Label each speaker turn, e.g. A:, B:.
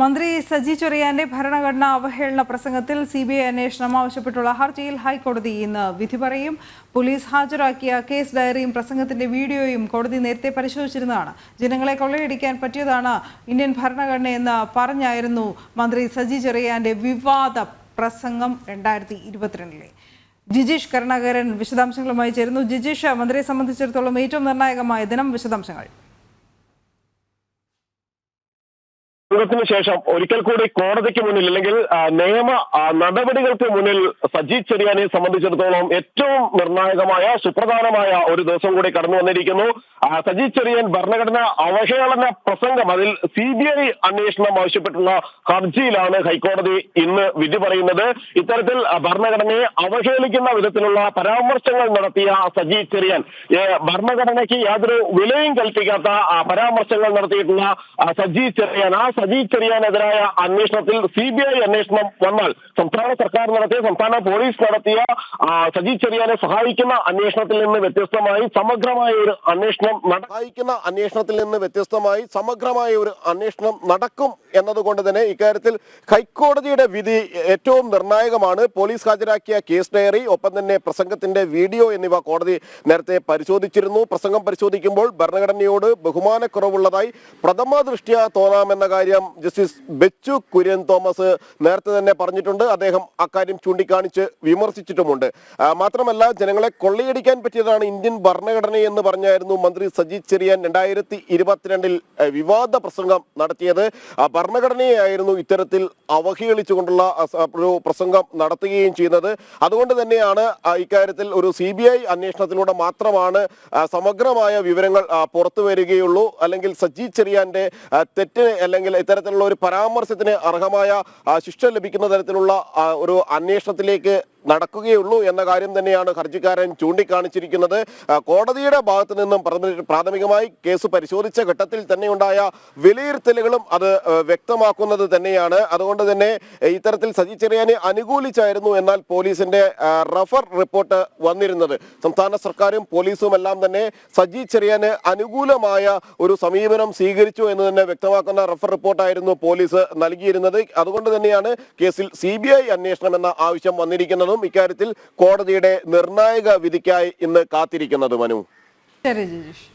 A: മന്ത്രി സജി ചെറിയാന്റെ ഭരണഘടനാ അവഹേളന പ്രസംഗത്തിൽ സി ബി ഐ അന്വേഷണം ആവശ്യപ്പെട്ടുള്ള ഹർജിയിൽ ഹൈക്കോടതി ഇന്ന് വിധി പറയും. പോലീസ് ഹാജരാക്കിയ കേസ് ഡയറിയും പ്രസംഗത്തിന്റെ വീഡിയോയും കോടതി നേരത്തെ പരിശോധിച്ചിരുന്നതാണ്. ജനങ്ങളെ കൊള്ളയടിക്കാൻ പറ്റിയതാണ് ഇന്ത്യൻ ഭരണഘടനയെന്ന് പറഞ്ഞായിരുന്നു മന്ത്രി സജി ചെറിയാന്റെ വിവാദ പ്രസംഗം രണ്ടായിരത്തി ഇരുപത്തിരണ്ടിലെ ജിജീഷ് കരുണാകരൻ വിശദാംശങ്ങളുമായി ചേരുന്നു. ജിജീഷ് മന്ത്രിയെ സംബന്ധിച്ചിടത്തോളം ഏറ്റവും നിർണായകമായ ദിനം വിശദാംശങ്ങൾ.
B: ത്തിന് ശേഷം ഒരിക്കൽ കൂടി കോടതിക്ക് മുന്നിൽ അല്ലെങ്കിൽ നിയമ നടപടികൾക്ക് മുന്നിൽ സജി ചെറിയാനെ സംബന്ധിച്ചിടത്തോളം ഏറ്റവും നിർണായകമായ സുപ്രധാനമായ ഒരു ദിവസം കൂടി കടന്നു വന്നിരിക്കുന്നു. സജീവ് സജി ചെറിയൻ ഭരണഘടന അവഹേളന പ്രസംഗം അതിൽ സി ബി ഐ അന്വേഷണം ആവശ്യപ്പെട്ടുള്ള ഹർജിയിലാണ് ഹൈക്കോടതി ഇന്ന് വിധി പറയുന്നത്. ഇത്തരത്തിൽ ഭരണഘടനയെ അവഹേളിക്കുന്ന വിധത്തിലുള്ള പരാമർശങ്ങൾ നടത്തിയ സജി ചെറിയാൻ ഭരണഘടനയ്ക്ക് യാതൊരു വിലയും കൽപ്പിക്കാത്ത പരാമർശങ്ങൾ നടത്തിയിട്ടുള്ള സജീവ് സജി ചെറിയാൻ ആ സജി ചെറിയാനെതിരായ അന്വേഷണത്തിൽ സി ബി ഐ അന്വേഷണം വന്നാൽ സംസ്ഥാന സർക്കാർ നടത്തിയ സംസ്ഥാന പോലീസ് നടത്തിയ സജി ചെറിയാനെ സഹായിക്കുന്ന അന്വേഷണത്തിൽ നിന്ന് വ്യത്യസ്തമായി സമഗ്രമായ ഒരു അന്വേഷണം സഹായിക്കുന്ന അന്വേഷണത്തിൽ നിന്ന് വ്യത്യസ്തമായി സമഗ്രമായ ഒരു അന്വേഷണം നടക്കും എന്നതുകൊണ്ട് തന്നെ ഇക്കാര്യത്തിൽ ഹൈക്കോടതിയുടെ വിധി ഏറ്റവും നിർണായകമാണ്. പോലീസ് ഹാജരാക്കിയ കേസ് ഡയറി ഒപ്പം തന്നെ പ്രസംഗത്തിന്റെ വീഡിയോ എന്നിവ കോടതി നേരത്തെ പരിശോധിച്ചിരുന്നു. പ്രസംഗം പരിശോധിക്കുമ്പോൾ ഭരണഘടനയോട് ബഹുമാനക്കുറവുള്ളതായി പ്രഥമ ദൃഷ്ടിയ തോന്നാമെന്ന കാര്യം ജസ്റ്റിസ് ബെച്ചു കുര്യൻ തോമസ് നേരത്തെ തന്നെ പറഞ്ഞിട്ടുണ്ട്. അദ്ദേഹം അക്കാര്യം ചൂണ്ടിക്കാണിച്ച് വിമർശിച്ചിട്ടുമുണ്ട്. മാത്രമല്ല ജനങ്ങളെ കൊള്ളയടിക്കാൻ പറ്റിയതാണ് ഇന്ത്യൻ ഭരണഘടന എന്ന് പറഞ്ഞായിരുന്നു മന്ത്രി സജി ചെറിയാൻ രണ്ടായിരത്തി ഇരുപത്തിരണ്ടിൽ വിവാദ പ്രസംഗം നടത്തിയത്. ഭരണഘടനയായിരുന്നു ഇത്തരത്തിൽ അവഹേളിച്ചുകൊണ്ടുള്ള ഒരു പ്രസംഗം നടത്തുകയും ചെയ്യുന്നത്. അതുകൊണ്ട് തന്നെയാണ് ഇക്കാര്യത്തിൽ ഒരു സി ബി ഐ അന്വേഷണത്തിലൂടെ മാത്രമാണ് സമഗ്രമായ വിവരങ്ങൾ പുറത്തു വരികയുള്ളൂ അല്ലെങ്കിൽ സജി ചെറിയാന്റെ തെറ്റ് അല്ലെങ്കിൽ ഇത്തരത്തിലുള്ള ഒരു പരാമർശത്തിന് അർഹമായ ശിക്ഷ ലഭിക്കുന്ന തരത്തിലുള്ള ഒരു അന്വേഷണത്തിലേക്ക് നടക്കുകയുള്ളൂ എന്ന കാര്യം തന്നെയാണ് ഹർജിക്കാരൻ ചൂണ്ടിക്കാണിച്ചിരിക്കുന്നത്. കോടതിയുടെ ഭാഗത്തു നിന്നും പ്രാഥമികമായി കേസ് പരിശോധിച്ച ഘട്ടത്തിൽ തന്നെ ഉണ്ടായ വിലയിരുത്തലുകളും അത് വ്യക്തമാക്കുന്നത് തന്നെയാണ്. അതുകൊണ്ട് തന്നെ ഇത്തരത്തിൽ സജി ചെറിയാനെ അനുകൂലിച്ചായിരുന്നു എന്നാൽ പോലീസിന്റെ റഫർ റിപ്പോർട്ട് വന്നിരുന്നത്. സംസ്ഥാന സർക്കാരും പോലീസും എല്ലാം തന്നെ സജി ചെറിയാന് അനുകൂലമായ ഒരു സമീപനം സ്വീകരിച്ചു എന്ന് തന്നെ വ്യക്തമാക്കുന്ന റഫർ റിപ്പോർട്ടായിരുന്നു പോലീസ് നൽകിയിരുന്നത്. അതുകൊണ്ട് തന്നെയാണ് കേസിൽ സി അന്വേഷണം എന്ന ആവശ്യം വന്നിരിക്കുന്നതും. ഇക്കാര്യത്തിൽ കോടതിയുടെ നിർണായക വിധിക്കായി ഇന്ന് കാത്തിരിക്കുന്നത് മനു.
A: ശരി ജിജീഷ്